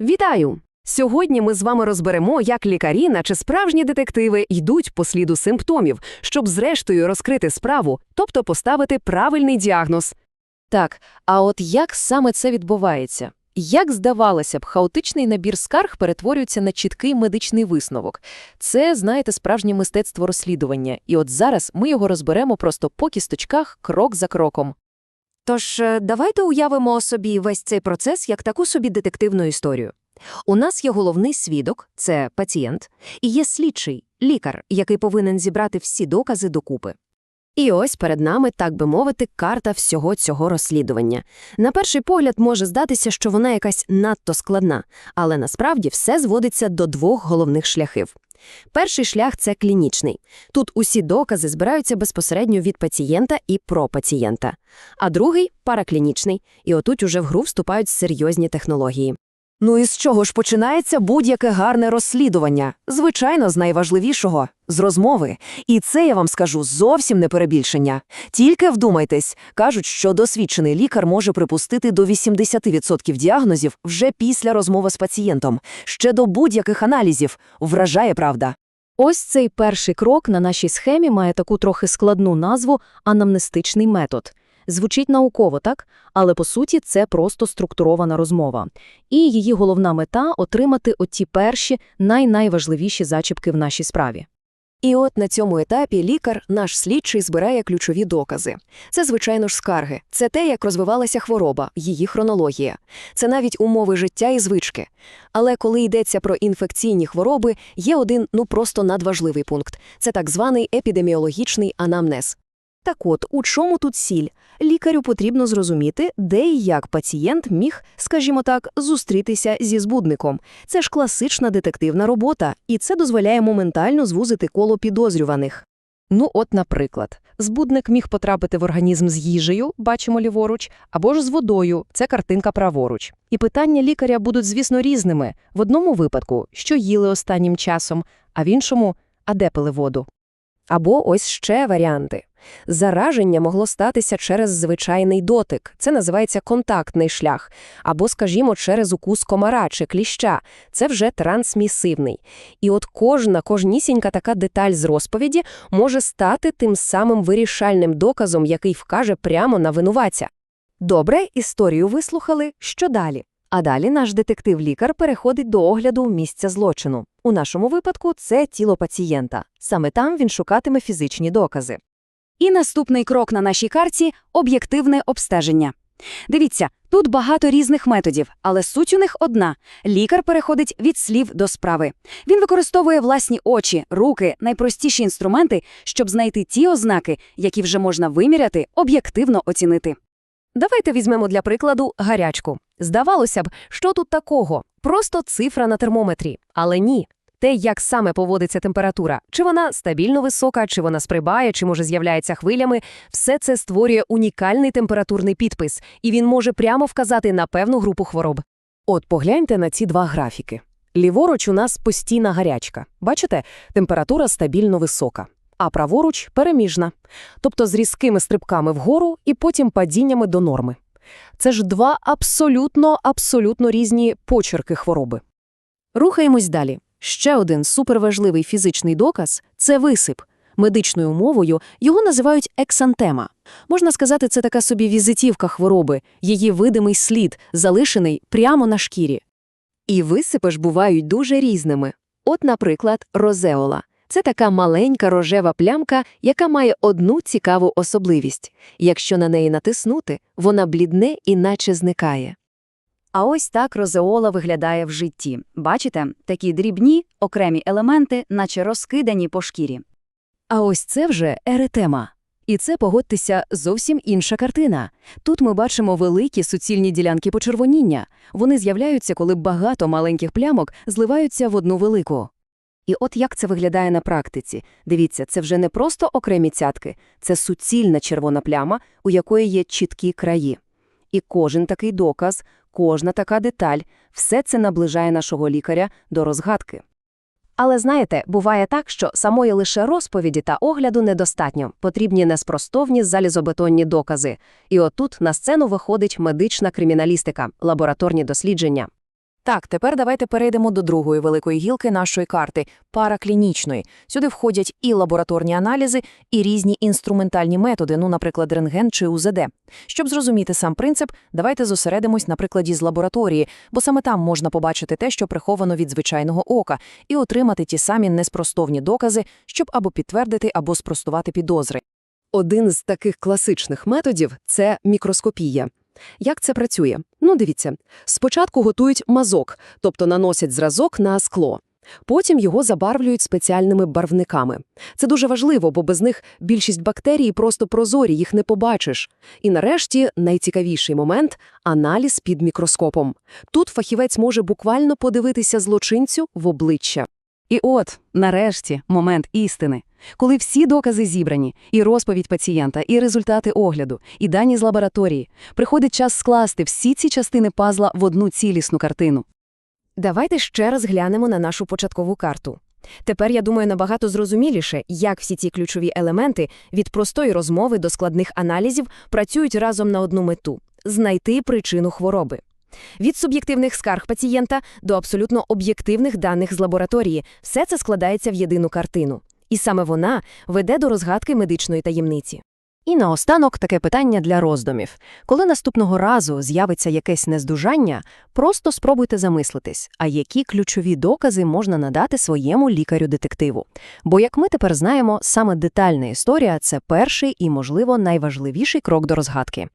Вітаю! Сьогодні ми з вами розберемо, як лікарі, наче справжні детективи, йдуть по сліду симптомів, щоб зрештою розкрити справу, тобто поставити правильний діагноз. Так, а от як саме це відбувається? Як здавалося б, хаотичний набір скарг перетворюється на чіткий медичний висновок. Це, знаєте, справжнє мистецтво розслідування, і от зараз ми його розберемо просто по кісточках, крок за кроком. Тож е, давайте уявимо собі весь цей процес як таку собі детективну історію. У нас є головний свідок – це пацієнт, і є слідчий – лікар, який повинен зібрати всі докази докупи. І ось перед нами, так би мовити, карта всього цього розслідування. На перший погляд може здатися, що вона якась надто складна, але насправді все зводиться до двох головних шляхів. Перший шлях – це клінічний. Тут усі докази збираються безпосередньо від пацієнта і про пацієнта. А другий – параклінічний. І отут уже в гру вступають серйозні технології. Ну і з чого ж починається будь-яке гарне розслідування? Звичайно, з найважливішого – з розмови. І це, я вам скажу, зовсім не перебільшення. Тільки вдумайтесь, кажуть, що досвідчений лікар може припустити до 80% діагнозів вже після розмови з пацієнтом, ще до будь-яких аналізів. Вражає правда. Ось цей перший крок на нашій схемі має таку трохи складну назву анамнестичний метод. Звучить науково, так? Але по суті це просто структурована розмова. І її головна мета – отримати оті перші, най-найважливіші зачіпки в нашій справі. І от на цьому етапі лікар, наш слідчий, збирає ключові докази. Це, звичайно ж, скарги. Це те, як розвивалася хвороба, її хронологія. Це навіть умови життя і звички. Але коли йдеться про інфекційні хвороби, є один, ну просто надважливий пункт. Це так званий епідеміологічний анамнез. Так от, у чому тут сіль? Лікарю потрібно зрозуміти, де і як пацієнт міг, скажімо так, зустрітися зі збудником. Це ж класична детективна робота, і це дозволяє моментально звузити коло підозрюваних. Ну от, наприклад, збудник міг потрапити в організм з їжею, бачимо ліворуч, або ж з водою, це картинка праворуч. І питання лікаря будуть, звісно, різними. В одному випадку, що їли останнім часом, а в іншому, а де пили воду. Або ось ще варіанти. Зараження могло статися через звичайний дотик, це називається контактний шлях, або, скажімо, через укус комара чи кліща, це вже трансмісивний. І от кожна, кожнісінька така деталь з розповіді може стати тим самим вирішальним доказом, який вкаже прямо на винуватця. Добре, історію вислухали, що далі? А далі наш детектив-лікар переходить до огляду місця злочину. У нашому випадку це тіло пацієнта. Саме там він шукатиме фізичні докази. І наступний крок на нашій карті – об'єктивне обстеження. Дивіться, тут багато різних методів, але суть у них одна – лікар переходить від слів до справи. Він використовує власні очі, руки, найпростіші інструменти, щоб знайти ті ознаки, які вже можна виміряти, об'єктивно оцінити. Давайте візьмемо для прикладу гарячку. Здавалося б, що тут такого? Просто цифра на термометрі. Але ні. Те, як саме поводиться температура, чи вона стабільно висока, чи вона сприбає, чи може з'являється хвилями, все це створює унікальний температурний підпис, і він може прямо вказати на певну групу хвороб. От погляньте на ці два графіки. Ліворуч у нас постійна гарячка. Бачите, температура стабільно висока. А праворуч переміжна, тобто з різкими стрибками вгору і потім падіннями до норми. Це ж два абсолютно, абсолютно різні почерки хвороби. Рухаємось далі. Ще один суперважливий фізичний доказ – це висип. Медичною мовою його називають ексантема. Можна сказати, це така собі візитівка хвороби, її видимий слід, залишений прямо на шкірі. І висипи ж бувають дуже різними. От, наприклад, розеола. Це така маленька рожева плямка, яка має одну цікаву особливість. Якщо на неї натиснути, вона блідне і наче зникає. А ось так розеола виглядає в житті. Бачите, такі дрібні, окремі елементи, наче розкидані по шкірі. А ось це вже еретема. І це, погодьтеся, зовсім інша картина. Тут ми бачимо великі суцільні ділянки почервоніння. Вони з'являються, коли багато маленьких плямок зливаються в одну велику. І от як це виглядає на практиці. Дивіться, це вже не просто окремі цятки, це суцільна червона пляма, у якої є чіткі краї. І кожен такий доказ, кожна така деталь – все це наближає нашого лікаря до розгадки. Але знаєте, буває так, що самої лише розповіді та огляду недостатньо, потрібні неспростовні залізобетонні докази. І отут на сцену виходить медична криміналістика, лабораторні дослідження. Так, тепер давайте перейдемо до другої великої гілки нашої карти – параклінічної. Сюди входять і лабораторні аналізи, і різні інструментальні методи, ну, наприклад, рентген чи УЗД. Щоб зрозуміти сам принцип, давайте зосередимось на прикладі з лабораторії, бо саме там можна побачити те, що приховано від звичайного ока, і отримати ті самі неспростовні докази, щоб або підтвердити, або спростувати підозри. Один з таких класичних методів – це мікроскопія. Як це працює? Ну, дивіться. Спочатку готують мазок, тобто наносять зразок на скло. Потім його забарвлюють спеціальними барвниками. Це дуже важливо, бо без них більшість бактерій просто прозорі, їх не побачиш. І нарешті найцікавіший момент – аналіз під мікроскопом. Тут фахівець може буквально подивитися злочинцю в обличчя. І от, нарешті, момент істини. Коли всі докази зібрані, і розповідь пацієнта, і результати огляду, і дані з лабораторії, приходить час скласти всі ці частини пазла в одну цілісну картину. Давайте ще раз глянемо на нашу початкову карту. Тепер, я думаю, набагато зрозуміліше, як всі ці ключові елементи від простої розмови до складних аналізів працюють разом на одну мету – знайти причину хвороби. Від суб'єктивних скарг пацієнта до абсолютно об'єктивних даних з лабораторії – все це складається в єдину картину. І саме вона веде до розгадки медичної таємниці. І наостанок таке питання для роздумів. Коли наступного разу з'явиться якесь нездужання, просто спробуйте замислитись, а які ключові докази можна надати своєму лікарю-детективу. Бо, як ми тепер знаємо, саме детальна історія – це перший і, можливо, найважливіший крок до розгадки.